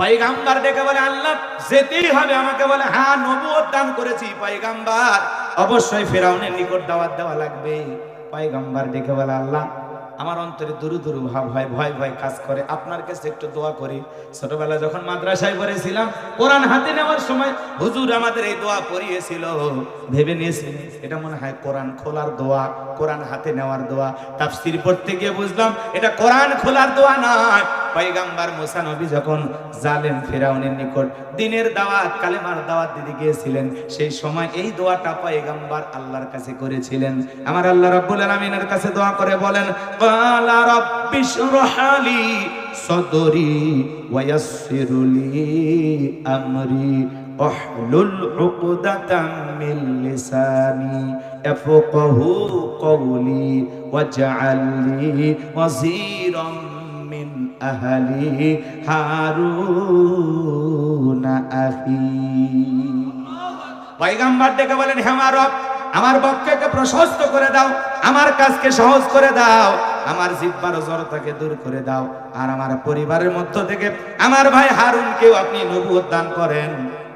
পয়গাম্বার ডেকে বলে, আল্লাহ, যেতেই হবে আমাকে বলে হ্যাঁ নবুয়ত দান করেছি পয়গাম্বার অবশ্যই ফেরাউনের নিকট দাওয়াত দেওয়া লাগবে। পয়গাম্বার ডেকে বলে, আল্লাহ, আমার অন্তরে দুরু দুরু ভাব হয়, ভয় ভয় কাজ করে। আপনার কাছে একটু দোয়া করি। ছোটবেলায় যখন মাদ্রাসায় পড়েছিলাম, কোরআন হাতে নেওয়ার সময় হুজুর আমাদের এই দোয়া পড়িয়েছিল। ভেবে নিয়েছি এটা মনে হয় কোরআন খোলার দোয়া, কোরআন হাতে নেওয়ার দোয়া। তাফসির পড়তে গিয়ে বুঝলাম, এটা কোরআন খোলার দোয়া নয়। পয়গাম্বার মুসা নবী যখন জালেম ফেরাউনের নিকট দিনের দাওয়াত কালেমার দাওয়াত দিতে গিয়েছিলেন সেই সময় এই দোয়াটা পয়গাম্বার আল্লাহর কাছে করেছিলেন আমার আল্লাহ রাব্বুল আলামিনের কাছে দোয়া করে বলেন ক্বালা রাব্বিশরাহ লি সদরি ওয়া ইয়াসসিরলি আমরি احلل عقدة من لساني يفقه قولي واجعل لي وزيرا আহলি হারুনা আহি পয়গাম্বার বলেন হেমার আমার বক্ষকে প্রশস্ত করে দাও, আমার কাজকে সহজ করে দাও, আমার জিব্বার জড়তাকে দূর করে দাও, আর আমার পরিবারের মধ্য থেকে আমার ভাই হারুনকেও আপনি নবুয়ত উদ্যান করেন।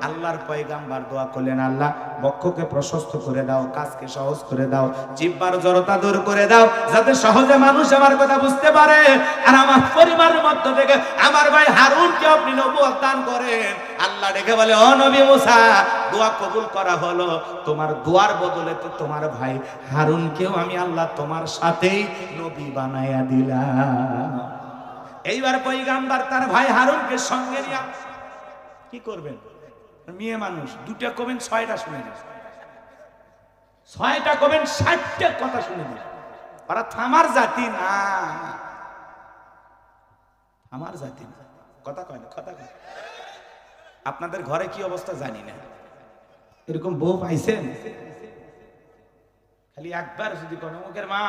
আল্লাহর পয়গাম্বার দোয়া করলেন, আল্লাহ, বক্ষকে প্রশস্ত করে দাও, কাজকে সহজ করে দাও, জিব্বার জড়তা দূর করে দাও, যাতে সহজে মানুষ আমার কথা বুঝতে পারে। আর আমার পরিবারের মধ্য থেকে আমার ভাই হারুনকে আপনি নবুয়ত দান করেন। আল্লাহ ডেকে বলে, ও নবী মুসা, দোয়া কবুল করা হলো। তোমার দোয়ার বদলে তো তোমার ভাই হারুনকেও আমি আল্লাহ তোমার সাথেই নবী বানায়া দিলাম। এইবার পৈগাম্বার তার ভাই হারুনকে সঙ্গে নিয়ে কি করবেন? মেয়ে মানুষ দুটা কবেন ছয়টা শুনে দিন ছয়টা কবেন ষাটটা কথা শুনে দিন ওরা থামার জাতি না। আমার জাতি না। কথা কয় না কথা কয় আপনাদের ঘরে কি অবস্থা জানি না। এরকম বউ পাইছেন? খালি একবার যদি কোনো মুখের মা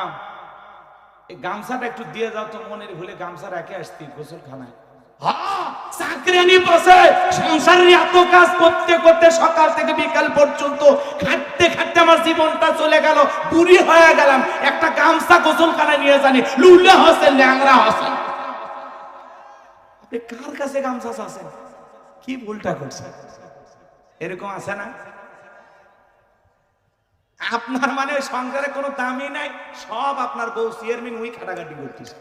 এই গামছাটা একটু দিয়ে দাও তো মনের ভুলে গামছা রেখে আসতি গোসল খানায় এত কাজ করতে করতে সকাল থেকে বিকাল পর্যন্ত আমার জীবনটা চলে গেলাম। একটা গামছা নিয়ে কার কাছে কি ভুলটা এরকম আছে না? আপনার মানে সংসারে কোনো দামই নাই, সব আপনার বউ চেয়ারম্যান ওই খাটাখাটি করতেছে।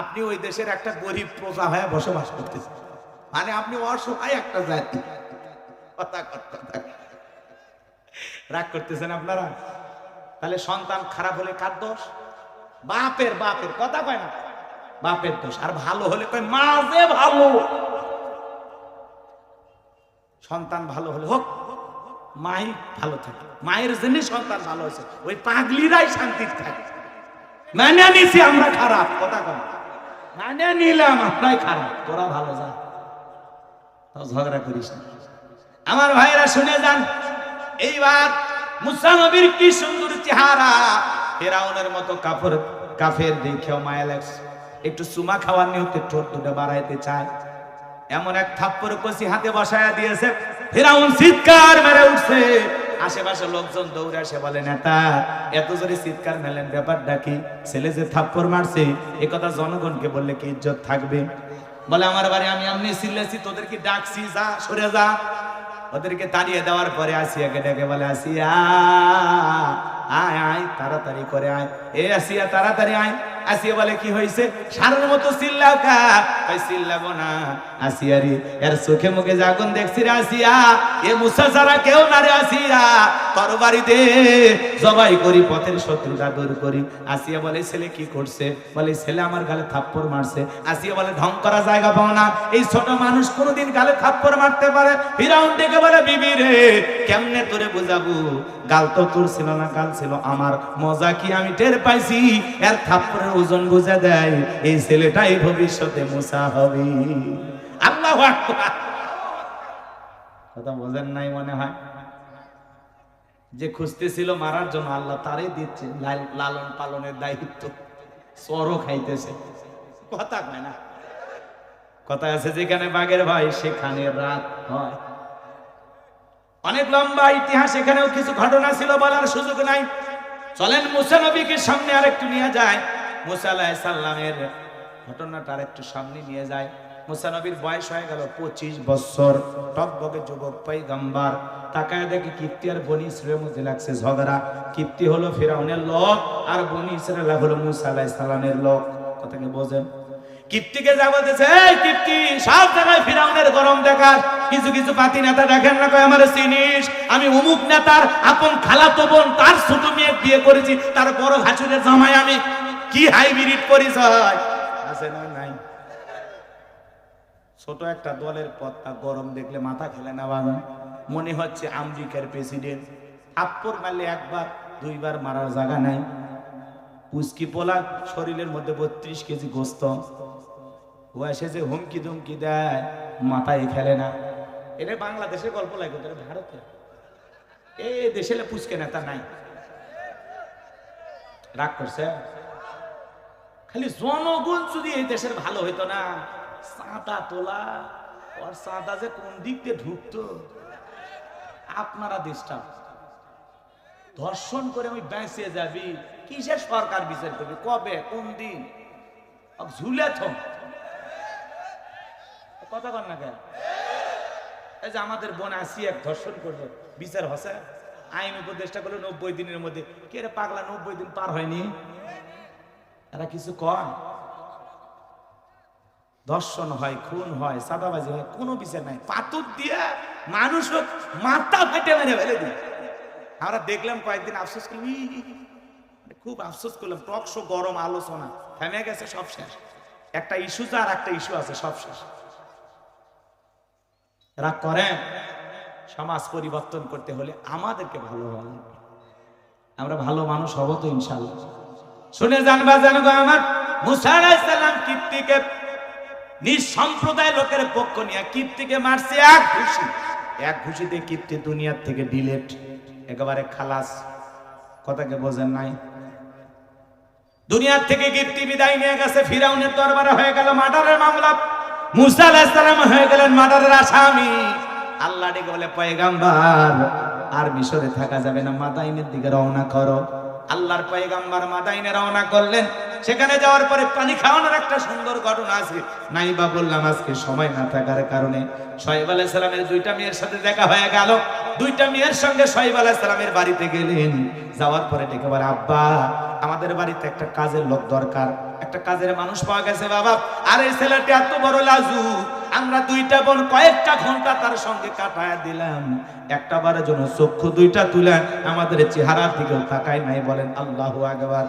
আপনি ওই দেশের একটা গরিব প্রজা হয়ে বসবাস করতেছেন। মানে আপনি অসহায় একটা জাতি। কথা কথা। রাগ করতেছেন আপনারা? তাহলে সন্তান খারাপ হলে কার দোষ? বাপের বাপের, কথা কয় না। বাপের দোষ। আর ভালো হলে কয় মা যে ভালো। সন্তান ভালো হলে হোক, মাই ভালো থাকে। মায়ের জন্য সন্তান ভালো হয়েছে। ওই পাগলিরাই শান্তির থাকে। মানে নিছি আমরা খারাপ, কথা কম মানে নিলাম আমরাই খারাপ, তোরা ভালো যা। তাও ঝগড়া করিস না। আমার ভাইরা শুনে যান, এইবার মুসা নবীর কি সুন্দর চেহারা। ফেরাউনের মতো কাফর, কাফের দেখেও মায়া লাগছে। একটু সুমা খাওয়ার নিয়তে ঠোঁট দুটো বাড়াইতে চায়। এমন এক থাপ্পর কষি হাতে বসায়া দিয়েছে। ফেরাউন চিৎকার মেরে উঠছে। আশেপাশে লোকজন দৌড়ে আসে, বলে, নেতা, এত জোরে চিৎকার মেলেন ব্যাপারটা কি? ছেলে যে থাপ্পর মারছে, এ কথা জনগণকে বললে কি ইজ্জত থাকবে? বলে, আমার বাড়ি আমি এমনি চিল্লেছি তোদেরকে ডাকছি, যা, সরে যা। ওদেরকে তাড়িয়ে দেওয়ার পরে আসিয়াকে ডেকে বলে, আসিয়া, আয় আয়, তাড়াতাড়ি করে আয়। এ আসিয়া, তাড়াতাড়ি আয়। আসিয়া বলে, কি হয়েছে সারের মতো চিল্লাও কা? কই চিল্লাবো না। আসিয়া রে, এর চোখে মুখে জাগুন দেখছি রে আসিয়া। এ মুসা ছাড়া কেউ না রে আসিয়া। তরবারি দে জবাই করি, পথের শত্রুটা দূর করি। আসিয়া বলে, ছেলে কি করছে? বলে, ছেলে আমার গালে থাপ্পড় মারছে। আসিয়া বলে, ঢং করা জায়গা পাও না। এই ছোট মানুষ কোনোদিন গালে থাপ্পড় মারতে পারে। ফিরাউন ডেকে বলে, বিবি রে, কেমনে তোরে বুঝাবো? গাল তো তোর ছিল না, গাল ছিল আমার। মজা কি আমি টের পাইছি? এর থাপ্পড়ের ওজন বুঝে দেয়, এই ছেলেটাই ভবিষ্যতে মুসা হবে। আল্লাহ কথা বোঝেন নাই মনে হয়? যে খুঁজতেছিল মারার জন্য, আল্লাহ তারে দিচ্ছে লালন পালনের দায়িত্ব। খাইতেছে। কথা কয় না। কথা আছে যেখানে বাঘের ভাই, সেখানে রাত হয়। অনেক লম্বা ইতিহাস, এখানেও কিছু ঘটনা ছিল বলার সুযোগ নাই। চলেন মুসা নবীকে সামনে আরেকটু নিয়ে যায় মুসা আলাহিসাল্লামের ঘটনাটা একটু সামনে নিয়ে যায়। মুসানবীর বয়স হয়ে গেল পঁচিশ বছর। টকবকে যুবক পাই গাম্বার তাকায় দেখি কিপ্তি আর বনি ইসরায়েলের মধ্যে লাগছে ঝগড়া। কিপ্তি হলো ফেরাউনের লোক আর বনি ইসরায়েল হলো মুসা আলাইহিস সালামের লোক। কথাকে বোঝেন? কিপ্তিকে যা বলতেছে কিপ্তি, সব জায়গায় ফিরাউনের গরম দেখার। কিছু কিছু পাতি নেতা দেখেন না কয়, আমার চিনিস, আমি অমুক নেতার আপন খালাতো বোন, তার ছোট মেয়ে বিয়ে করেছি, তার বড় ভাসুরের জামাই আমি। কি হাইব্রিড পরিচয়? আছে না নাই? ছোট একটা দলের পথটা গরম দেখলে মাথা খেলে না বাবা। মনে হচ্ছে আমেরিকার প্রেসিডেন্ট। থাপ্পর মারলে একবার, দুইবার মারার জায়গা নাই। পুস্কি পোলা শরীরের মধ্যে বত্রিশ কেজি গোস্ত। ও এসে যে হুমকি ধুমকি দেয়, মাথায় খেলে না। এটা বাংলাদেশের গল্প লাগে তোর ভারতে এ দেশে পুচকে নেতা নাই। রাগ করছে? খালি জনগণ যদি এই দেশের ভালো হইতো না চাঁদা তোলা ওর চাঁদা যে কোন দিক দিয়ে ঢুকতো, আপনারা ডিস্টার্ব ধর্ষণ করে আমি বেঁচে যাবি। কিসের সরকার বিচার করবি? কবে? কোন দিন? ঝুলে থম। কথা কর না কেন? এই যে আমাদের বোন আসি এক ধর্ষণ করল, বিচার হসে আইন উপদেষ্টা করল নব্বই দিনের মধ্যে। কে পাগলা, নব্বই দিন পার হয়নি? এরা কিছু কয়? ধর্ষণ হয়, খুন হয় সাদাবাজি হয়, কোনো বিচার নাই। পাথর দিয়ে মানুষ মাথা ফেটে মেরে ফেলে দিই আমরা দেখলাম কয়েকদিন আফসোস করি খুব আফসোস করলাম, টক শো, গরম আলোচনা, থেমে গেছে, সব শেষ। একটা ইস্যু আর একটা ইস্যু আছে, সব শেষ। এরা করেন, সমাজ পরিবর্তন করতে হলে আমাদেরকে ভালো হওয়া আমরা ভালো মানুষ হব তো ইনশাল্লাহ। শুনে জানবা জানব আমার। মুসা আলাইসাল্লাম কীর্তিকে, নিজ সম্প্রদায় লোকের পক্ষ নিয়ে কীর্তিকে মারছে এক ঘুষি। এক ঘুষিতে কীর্তি দুনিয়ার থেকে ডিলেট, একেবারে খালাস। কথাকে বোঝেন নাই। দুনিয়ার থেকে কীর্তি বিদায় নিয়ে গেছে, ফিরাউনের দরবারে হয়ে গেল মার্ডারের মামলা। মুসা আলাইসালাম হয়ে গেলেন মার্ডারের আসামি। আল্লাহ ডেকে বলে, পয়গাম্বার, আর মিশরে থাকা যাবে না, মাদাইনের দিকে রওনা করো। আল্লাহর পয়গাম্বার মাদাইনে রওনা করলেন। সেখানে যাওয়ার পরে পানি খাওয়ানোর একটা সুন্দর ঘটনা আছে। নাই বা বললাম, আজকে সময় না থাকার কারণে সোহেব আলাইহিস সালামের দুইটা মেয়ের সাথে দেখা হয়ে গেল। দুইটা মেয়ের সঙ্গে সোহেব আলাইহিস সালামের বাড়িতে গেলেন। যাওয়ার পরে ডেকে বলে, আব্বা, আমাদের বাড়িতে একটা কাজের লোক দরকার। একটা কাজের মানুষ পাওয়া গেছে, বাবা। আর, এই ছেলেটি এত বড় লাজু আমরা দুইটা বোন কয়েকটা ঘণ্টা তার সঙ্গে কাটায় দিলাম। একটা বারের জন্য চক্ষু দুইটা তুলে আমাদের চেহারার দিকেও তাকায় নাই বলেন আল্লাহু আকবার।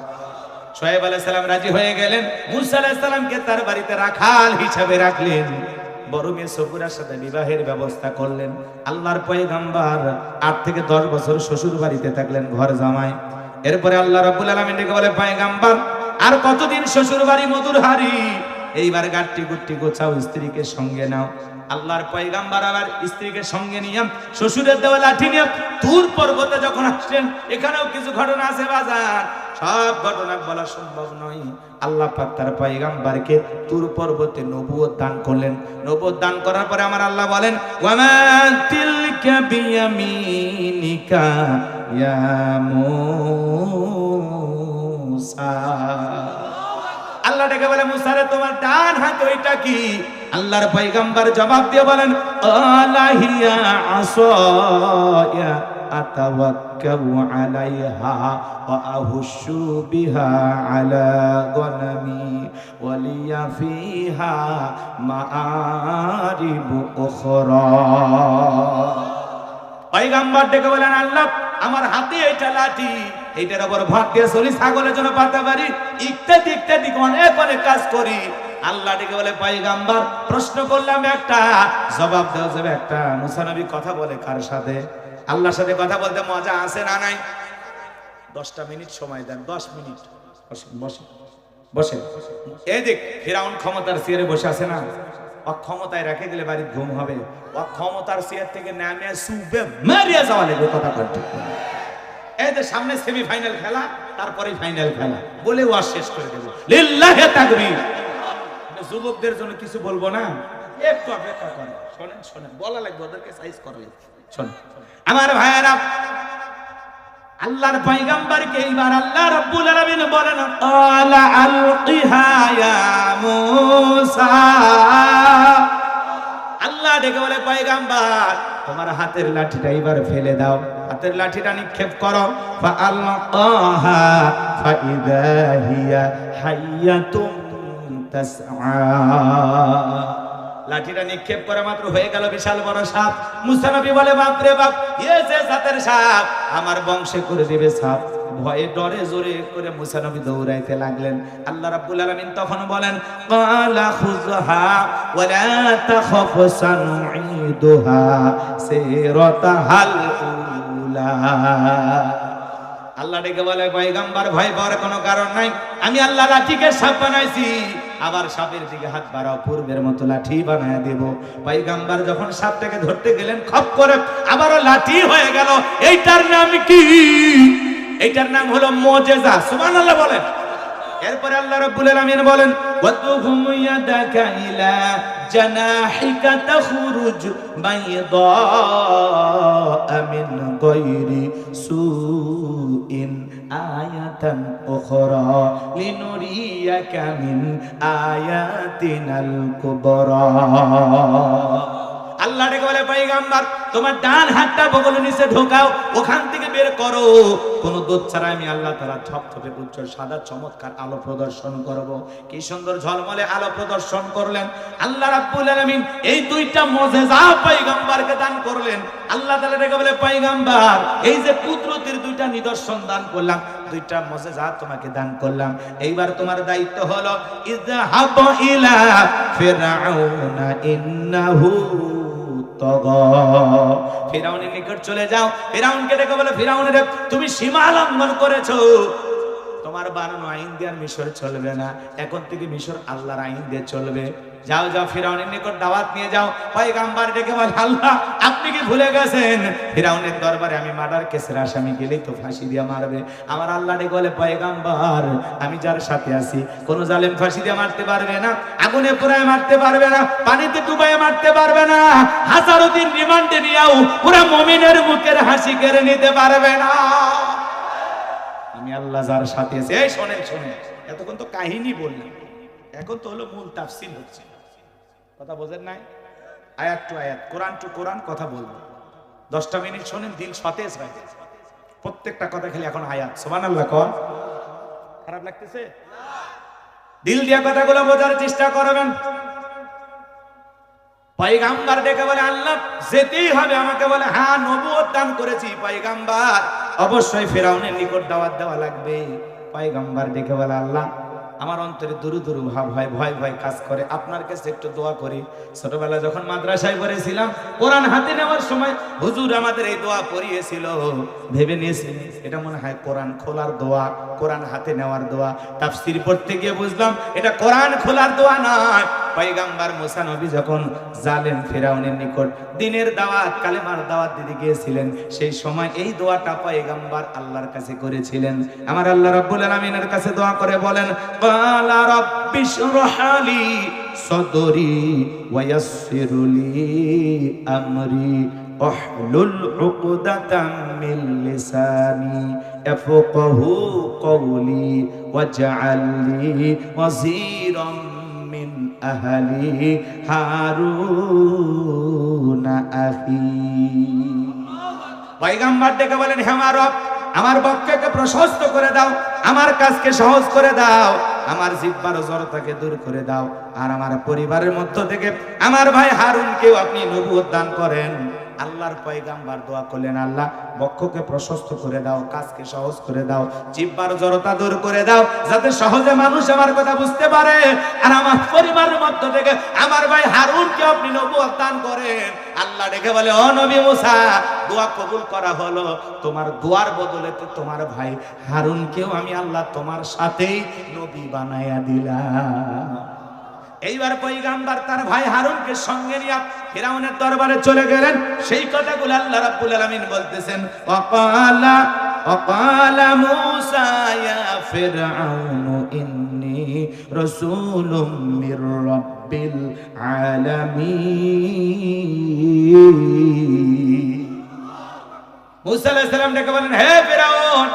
সোহেব আলাইহিস সালাম রাজি হয়ে গেলেন, মুসা তার বাড়িতে রাখাল হিসাবে রাখলেন। বড় মেয়ে সফুরার সাথে বিবাহের ব্যবস্থা করলেন। আল্লাহর পয়গাম্বার আট থেকে দশ বছর শ্বশুর বাড়িতে থাকলেন ঘর জামাই এরপরে আল্লাহ রাব্বুল আলামিন ডেকে বলে, পয়গাম্বার, আর কতদিন শ্বশুর বাড়ি মধুর হারি এইবার গাট্টি গুট্টি গোছাও, স্ত্রীকে সঙ্গে নাও। আল্লাহর পয়গাম্বার আবার স্ত্রীকে সঙ্গে নিয়ে শ্বশুরের দেওয়া লাঠি নিয়ে তুর পর্বতে যখন আসলেন এখানেও কিছু ঘটনা আছে বাজার। সব ঘটনা বলা সম্ভব নয়। আল্লাহ পাক তার পয়গাম্বারকে তুর পর্বতে নবুয়ত দান করলেন। নবুয়ত দান করার পরে আমার আল্লাহ বলেন, ওয়ামা তিলকা বিয়ামিনিকা ইয়া মূসা আল্লাহ ডেকে বলে, মুসারে, তোমার ডান হাত ওইটা কি? আল্লাহর পয়গাম্বার জবাব দিয়ে বলেন, আলাহিয়া আলা ডেকে বলেন, আল্লাহ, আমার হাতে এটা লাঠি, এইটার উপর ভাত দিয়ে চলি, ছাগলের জন্য পাতা পারি ইত্যাদি ইত্যাদি, অনেক অনেক কাজ করি। আল্লাহ ডেকে বলে প্রশ্ন করলাম একটা, জবাব দেওয়া যাবে একটা। মুসানবী কথা বলে কার সাথে? আল্লাহর সাথে কথা বলতে মজা আছে না নাই? দশটা মিনিট সময় দেন, দশ মিনিট। বসেন বসেন এই দেখ ফিরাউন ক্ষমতার চেয়ারে বসে আছে না? অক্ষমতায় রেখে দিলে বাড়ির ঘুম হবে। অক্ষমতার চেয়ার থেকে নামে সুবে মারিয়া যাওয়া লাগবে কথা কন্ঠ এই যে সামনে সেমিফাইনাল খেলা তারপরে ফাইনাল খেলা। বলে ওয়াজ শেষ করে দেবো। লিল্লাহে তাকবীর। মানে যুবকদের জন্য কিছু বলব না? একটু অপেক্ষা করেন। শোনেন শোনেন। বলা লাগবে, ওদেরকে সাইজ করা লাগবে শোনেন। আমার ভাইয়েরা আল্লাহর পয়গম্বরকে এইবার আল্লাহ রাব্বুল আলামিন বলেন ক্বালা আলকিহা ইয়া মূসা। আল্লাহ ডেকে বলে, পয়গাম্বার, তোমার হাতের লাঠিটা এবার ফেলে দাও। হাতের লাঠিটা নিক্ষেপ করো। ফাআলকাহা ফাইদা হিয়া হাইয়াতুম তাসআ। লাঠিটা নিক্ষেপ করা মাত্র হয়ে গেল বিশাল বড় সাপ। মুসা নবী বলে বাপ রে বাপ ইয়ে যে জাতের সাপ, আমার বংশে করে দেবে সাপ। ভয়ে ডরে জোরে করে মুসা নবী দৌড়াইতে লাগলেন। আল্লাহ রাব্বুল আলামিন তখন বলেন ক্বালা খুযহা ওয়ালা তাখাফ সানুঈদুহা সিরাতাহাল উলা। আল্লাহ ডেকে বলে, পয়গাম্বার, ভয় পাওয়ার কোনো কারণ নাই। আমি আল্লাহ লাঠিকে সাপ বানাইছি। আবার সাপের দিকে হাত বাড়াও, পূর্বের মতো লাঠি বানায় দেব। পয়গাম্বার যখন সাপটাকে ধরতে গেলেন, খপ করে আবারও লাঠি হয়ে গেল। এইটার নাম কি? এইটার নাম হলো মজেজা। সুবহানাল্লাহ বলেন। এরপরে আল্লাহ রাব্বুল আলামিন বলেন, ওয়াদহুম ইয়াদাকা ইলা জানাহিকা তাখরুজ বাইদা মিন গায়রি সুইন। آية أخرى لنريك من آياتنا الكبرى. আল্লাহ ডেকে বলে পাইগাম্বার তোমার ডান হাতটা বগল নিচে ঢোকাও, ওখান থেকে বের করো। কোন দুধ ছাড়া আমি আল্লাহ তারা থপথপে উজ্জ্বল, সাদা, চমৎকার আলো প্রদর্শন করব। কি সুন্দর ঝলমলে আলো প্রদর্শন করলেন। আল্লাহ রাব্বুল আলামিন এই দুইটা মুজিজা পাইগাম্বারকে দান করলেন। আল্লাহ তাআলা ডেকে বলে পাইগাম্বার এই যে কুদরতের দুইটা নিদর্শন দান করলাম, দুইটা মুজিজা তোমাকে দান করলাম। এইবার তোমার দায়িত্ব হলো, ইযহাব ইলা ফিরআউনা ইন্নাহু ফিরাউনের নিকট চলে যাও। ফেরাউনকে ডেকে বলে ফেরাউনের তুমি সীমা লঙ্ঘন করেছ। তোমার বানানো আইন দিয়ে আর মিশর চলবে না। এখন থেকে মিশর আল্লাহর আইন দিয়ে চলবে। যাও যাও, ফিরাউনের নিকট দাওয়াত নিয়ে যাও। পয়গাম্বার ডেকে বলে, আল্লাহ, আপনি কি ভুলে গেছেন? ফিরাউনের দরবারে আমি মার্ডার কেসের আসামি গেলেই তো ফাঁসি দিয়ে মারবে। আমার আল্লাহ ডেকে বলে, পয়গাম্বার, আমি যার সাথে আছি, কোনো জালেম ফাঁসি দিয়ে মারতে পারবে না, আগুনে পুরায় মারতে পারবে না, পানিতে ডুবায় মারতে পারবে না, হাজারো দিন রিমান্ডে নিয়েও পুরা মমিনের মুখের হাসি কেড়ে নিতে পারবে না। আমি আল্লাহ যার সাথে আছি। এই শোনেন শোনেন, এতক্ষণ তো কাহিনী বললাম। এখন তো হলো মূল তাফসিল হচ্ছে। কথা বোঝেন নাই? আয়াত টু আয়াত, কোরআন টু কোরআন কথা বলব। দশটা মিনিট শোনেন দিল সতেজ হয়ে। যায় প্রত্যেকটা কথা খেলে এখন আয়াত। সোমান আল্লাহ কন? খারাপ লাগতেছে? দিল দিয়া কথাগুলো বোঝার চেষ্টা করবেন। পয়গাম্বার ডেকে বলে, আল্লাহ, যেতেই হবে। আমাকে বলে হ্যাঁ নবুয়ত দান করেছি পাইগাম্বার অবশ্যই ফেরাউনের নিকট দাওয়াত দেওয়া লাগবে পয়গাম্বার ডেকে বলে, আল্লাহ আমার অন্তরে দুরু দুরু ভাব হয়, ভয় ভয় কাজ করে। আপনার কাছে একটু দোয়া করি। ছোটবেলা যখন মাদ্রাসায় পড়েছিলাম, কোরআন হাতে নেওয়ার সময় হুজুর আমাদের এই দোয়া পড়িয়েছিল। ভেবে নিয়েছি এটা মনে হয় কোরআন খোলার দোয়া, কোরআন হাতে নেওয়ার দোয়া। তাফসির পড়তে গিয়ে বুঝলাম, এটা কোরআন খোলার দোয়া নয়। পয়গাম্বার মুসা নবী যখন জালেম ফেরাউনের নিকট দিনের দাওয়াত কালেমার দাওয়াত দিতে গিয়েছিলেন সেই সময় এই দোয়াটা পয়গাম্বার আল্লাহর কাছে করেছিলেন আমার আল্লাহ রাব্বুল আলামিনের কাছে দোয়া করে বলেন ক্বালা রাব্বিশ রহালি সদরি ওয়ায়াসসিরলি আমরি احلل عقدة من لساني يفقه قولي واجعل لي وزيرا আহলি হারুনা আহি। পয়গাম্বার ডেকে বলেন, হে আমার বক্ষকে প্রশস্ত করে দাও, আমার কাজকে সহজ করে দাও, আমার জিব্বার জড়তাকে দূর করে দাও, আর আমার পরিবারের মধ্য থেকে আমার ভাই হারুনকেও আপনি নবুয়ত দান করেন। আল্লাহর পয়গাম্বার দোয়া করলেন, আল্লাহ, বক্ষকে প্রশস্ত করে দাও, কাজকে সহজ করে দাও, জিব্বার জড়তা দূর করে দাও, যাতে সহজে মানুষ আমার কথা বুঝতে পারে। আর আমার পরিবারের মধ্য থেকে আমার ভাই হারুনকে আপনি নবুয়ত করেন। আল্লাহ ডেকে বলে, ও নবী মুসা, দোয়া কবুল করা হলো। তোমার দোয়ার বদলে তো তোমার ভাই হারুনকেও আমি আল্লাহ তোমার সাথেই নবী বানায়া দিলাম। এইবার পৈগাম্বার তার ভাই হারুনকে সঙ্গে নিয়ে ফিরাউনের দরবারে চলে গেলেন। সেই কথাগুলো আল্লাহ রাব্বুল আলামিন বলতেছেন ওয়াকালা ওয়াকালা মূসা ইয়া ফিরআউন ইন্নী রাসূলুম মির রাব্বিল আলামিন। মুসা আলাইহিস সালাম ডেকে বলেন হে ফিরাউন,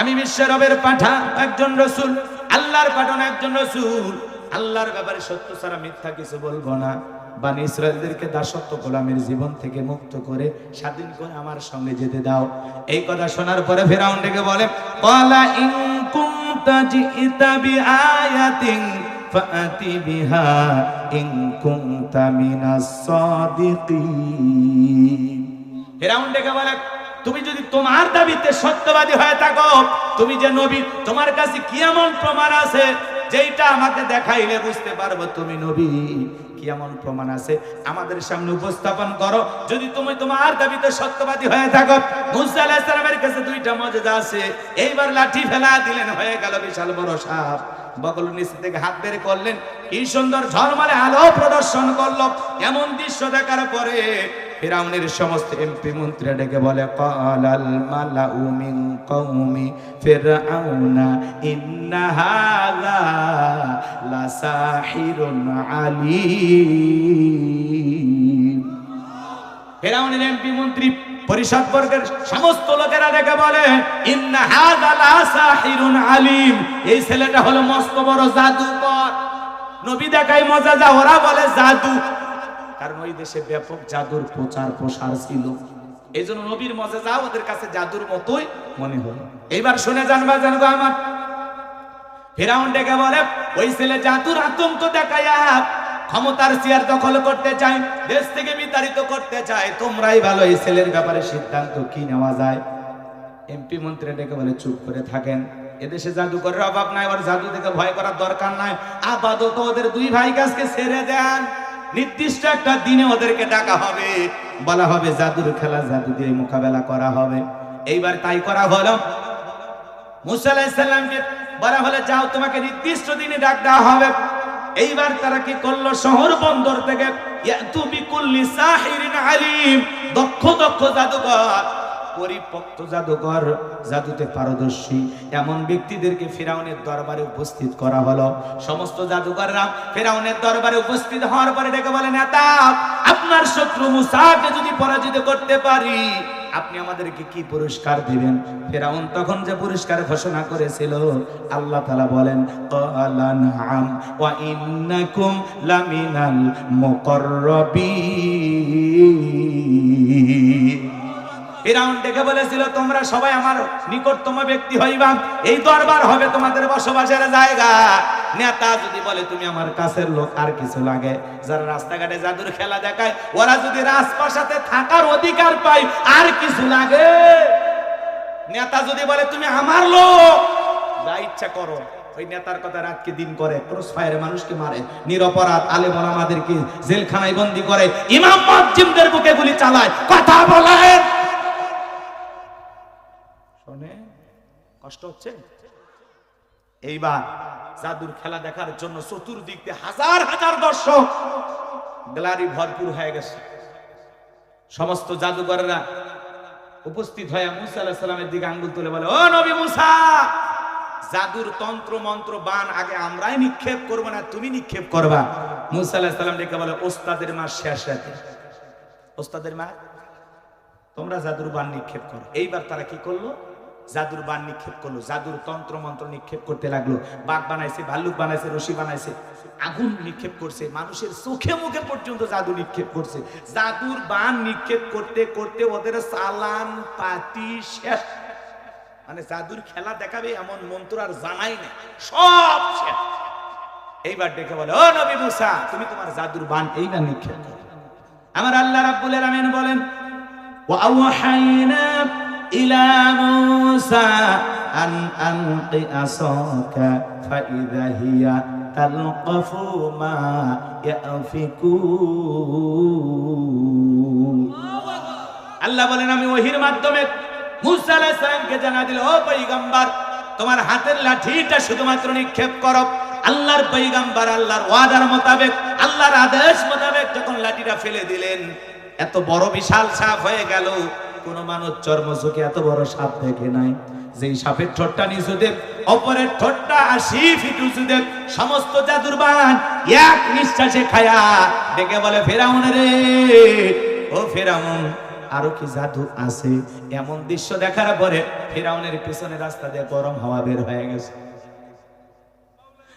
আমি বিশ্বের রবের পাঠা একজন রসুল, আল্লাহর পাঠানো একজন রসুল। আল্লাহর ব্যাপারে সত্য ছাড়া মিথ্যা কিছু বলব না। বানি ইসরায়েলদেরকে দাসত্ব গোলামের জীবন থেকে মুক্ত করে স্বাধীন করে আমার সঙ্গে যেতে দাও। এই কথা শোনার পরে ফেরাউন ডেকে বলে, কলা ইন কুনতা জিইতা বিআয়াতিন ফাআতি বিহা ইন কুনতা মিনাস সাদিকিন। ফেরাউন ডেকে বলে, তুমি যদি তোমার দাবিতে সত্যবাদী হয়ে থাকো, তুমি যে নবী, তোমার কাছে কি এমন প্রমাণ আছে? যেটা আমাকে দেখাইলে বুঝতে পারব তুমি নবী। কি এমন প্রমাণ আছে? আমাদের সামনে উপস্থাপন করো। যদি তুমি তোমার দাবিতে সত্যবাদী হয়ে থাকো, মুসা আলাইহিস সালামের কাছে দুইটা মজেদা আছে। এইবার লাঠি ফেলা দিলেন, হয়ে গেল বিশাল বড় সাপ। বগল নিচে থেকে হাত বের করলেন। কি সুন্দর ঝলমলে আলো প্রদর্শন করল। এমন দৃশ্য দেখার পরে ফিরাউনের সমস্ত এমপি মন্ত্রী ডেকে বলে, কালাল মালাউ মিন কওমি ফিরআউনা ইন্না হাযা ফেরাউনের এমপি মন্ত্রী পরিষদ বর্গের সমস্ত লোকেরা ডেকে বলে আলীম. এই ছেলেটা হলো মস্ত বড় জাদুকর। নবী দেখায় মজা যা, ওরা বলে জাদু। কারণ ওই দেশে ব্যাপক জাদুর প্রচার, প্রসার ছিল। এই জন্য নবীর মজা যা ওদের কাছে জাদুর মতোই মনে হলো। এইবার শুনে জানবা জানব আমার। ফেরাউন ডেকে বলে, ওই ছেলে জাদুর আতঙ্ক দেখায়া ক্ষমতার চেয়ার দখল করতে চাই দেশ থেকে বিতাড়িত করতে চায়। তোমরাই ভালো এই ছেলের ব্যাপারে সিদ্ধান্ত কি নেওয়া যায়? এমপি মন্ত্রী ডেকে বলে, চুপ করে থাকেন। এদেশে জাদুকরের অভাব নাই জাদু থেকে ভয় করার দরকার নাই। আপাতত ওদের দুই ভাই কাছকে ছেড়ে দেন। নির্দিষ্ট একটা দিনে ওদেরকে ডাকা হবে। বলা হবে, জাদুর খেলা জাদু দিয়ে মোকাবেলা করা হবে। এইবার তাই করা হলো। মুসাল্লাহিসাল্লামকে বলা হলে, যাও, তোমাকে নির্দিষ্ট দিনে ডাক দেওয়া হবে। এইবার তারা কি করল? শহর বন্দর থেকে দক্ষ দক্ষ জাদুকর। পরিপক্ত জাদুকর জাদুতে পারদর্শী। এমন ব্যক্তিদেরকে ফেরাউনের দরবারে উপস্থিত করা হলো। সমস্ত জাদুকররা ফেরাউনের দরবারে উপস্থিত হওয়ার পরে ডেকে বলে, নেতা, আপনার শত্রু মুসাকে যদি পরাজিত করতে পারি, আপনি আমাদেরকে কি পুরস্কার দিবেন? ফেরাউন তখন যে পুরস্কার ঘোষণা করেছিল, আল্লাহ তাআলা বলেন, ক্বালা নাআম ওয়া ইন্নাকুম লামিনাল মুকাররাবিন। ফিরাউন ডেকে বলেছিল, তোমরা সবাই আমার নিকটতম ব্যক্তি হইবা। এই দরবার হবে তোমাদের বসবাসের জায়গা। নেতা যদি বলে, তুমি আমার কাছের লোক, আর কিছু লাগে? যারা রাস্তাঘাটে জাদুর খেলা দেখায়, ওরা যদি থাকার অধিকার পায়, আর কিছু লাগে? নেতা যদি বলে, তুমি আমার লোক? যা ইচ্ছা করো। ওই নেতার কথা রাতকে দিন করে ক্রস ফায়ারে মানুষকে মারে, নিরপরাধ আলেম ওলামাদেরকে জেলখানায় বন্দি করে, ইমাম বুকে গুলি চালায়। কথা বলায় শোনে কষ্ট হচ্ছে? এইবার জাদুর খেলা দেখার জন্য চতুর্দিক দিয়ে হাজার হাজার দর্শক গ্যালারি ভরপুর হয়ে গেছে। সমস্ত জাদুঘরেরা উপস্থিত হয়ে মুসা আলাহিস সালামের দিকে আঙ্গুল তুলে বলে, ও নবী মুসা, জাদুর তন্ত্র, মন্ত্র বান আগে আমরাই নিক্ষেপ করব না, তুমি নিক্ষেপ করবা? মুসা আলাহিস সালাম ডেকে বলে, ওস্তাদের মা শেষ রাতে। ওস্তাদের মা তোমরা জাদুর বান নিক্ষেপ করো। এইবার তারা কি করল? জাদুর বান নিক্ষেপ করল, জাদুর তন্ত্র মন্ত্র নিক্ষেপ করতে লাগল। বাঘ বানাইছে, ভাল্লুক বানাইছে, রশি বানাইছে, আগুন নিক্ষেপ করছে, মানুষের চোখে মুখে পর্যন্ত জাদু নিক্ষেপ করছে। জাদুর বান নিক্ষেপ করতে করতে ওদের সালান পাতি শেষ। মানে জাদুর খেলা দেখাবে এমন মন্ত্র আর জানাই না সব শেষ। এইবার দেখে বলে, ও নবী মুসা, তুমি তোমার জাদুর বান এই না নিক্ষেপ করো। আমার আল্লাহ রাব্বুল আলামিন বলেন, ওয়া আওহাইনা إلى موسى أن ألق عصاك فإذا هي تلقف ما يأفكون আল্লাহ বলেন আমি ওহির মাধ্যমে মুসা আলাইহিস সালামকে জানা দিল ও পয়গম্বর তোমার হাতের লাঠিটা শুধুমাত্র নিক্ষেপ করো আল্লাহর পয়গম্বর আল্লাহর ওয়াদার মোতাবেক আল্লাহর আদেশ মোতাবেক যখন লাঠিটা ফেলে দিলেন এত বড় বিশাল সাপ হয়ে গেল কোন মানুষ চর্ম চোখে এত বড় সাপ দেখে নাই। যেই সাপের ঠোঁটটা নিচুদেব অপরের ঠোঁটটা আশি ফিট উঁচুদেব সমস্ত জাদুর বান এক নিঃশ্বাসে খায়া ডেকে বলে, ফেরাউন রে, ও ফেরাউন, আরও কি জাদু আছে? এমন দৃশ্য দেখার পরে ফেরাউনের পিছনে রাস্তা দিয়ে গরম হাওয়া বের হয়ে গেছে।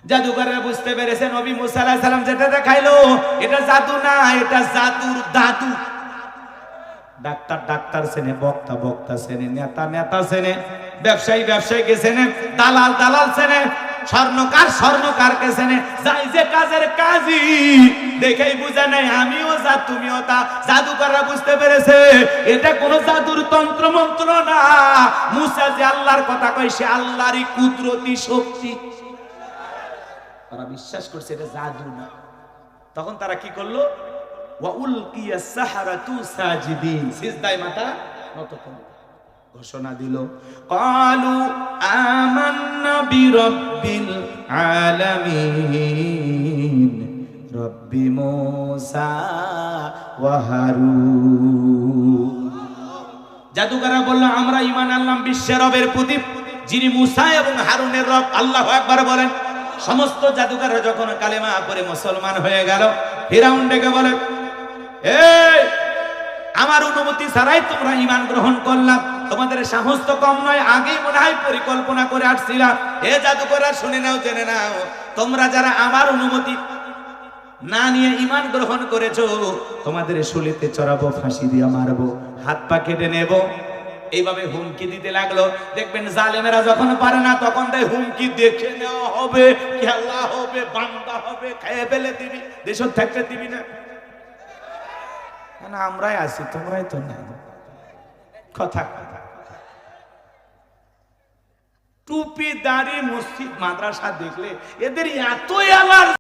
জাদুকররা বুঝতে পেরেছে নবী মুসা আলাইহিস সালাম যেটা দেখাইলো, এটা জাদু না, এটা জাদুর দাদু। ডাক্তার ডাক্তার চেনে, বক্তা বক্তা চেনে, নেতা নেতা চেনে, ব্যবসায়ী, ব্যবসায়ীকে চেনে, দালাল দালাল চেনে, স্বর্ণকার, স্বর্ণকারকে চেনে, যাই যে কাজের কাজই, দেখেই বুঝে নাই, আমিও যা, তুমিও তা, জাদুকররা বুঝতে পেরেছে, এটা কোন জাদুর তন্ত্র মন্ত্র না। মুসা যে আল্লাহর কথা কয়, সে আল্লাহরই কুদরতি শক্তি। তারা বিশ্বাস করছে এটা জাদু না। তখন তারা কি করল? ওয়া উলকিয়া সাহারাতু সাজিদিন। সিজদায় মাথা নত ঘোষণা দিল, কালু আমান্না বিরাব্বিল আলামিন। রব্বি মুসা ওয়া হারুন। বলল, আমরা ইমান আনলাম বিশ্বের রবের প্রদীপ যিনি মুসা এবং হারুনের রব। আল্লাহ একবার বলেন। সমস্ত জাদুকাররা যখন কালেমা পরে মুসলমান হয়ে গেল, ফিরাউন ডেকে বলে আমার অনুমতি ছাড়াই তোমরা ইমান গ্রহণ করলাম তোমাদের সাহস তো কম নয়, আগেই মনে হয় পরিকল্পনা করে আসছিলাম এ জাদুকররা, শুনে নাও, জেনে নাও, তোমরা যারা আমার অনুমতি না নিয়ে ইমান গ্রহণ করেছ, তোমাদের শুলিতে চড়াবো, ফাঁসি দিয়ে মারবো, হাত পা কেটে নেব। এইভাবে হুমকি দিতে লাগল। দেখবেন জালেমেরা যখন পারে না, তখন তাই হুমকি দেখে নেওয়া হবে খেলা হবে, বান্দা হবে, খেয়ে ফেলে দিবি। দেশত থাকতে দিবি না। না আমরাই আছি, তোমরাই তো নাই। কথা কথা টুপি, দাড়ি, মসজিদ, মাদ্রাসা দেখলে এদের এত আলার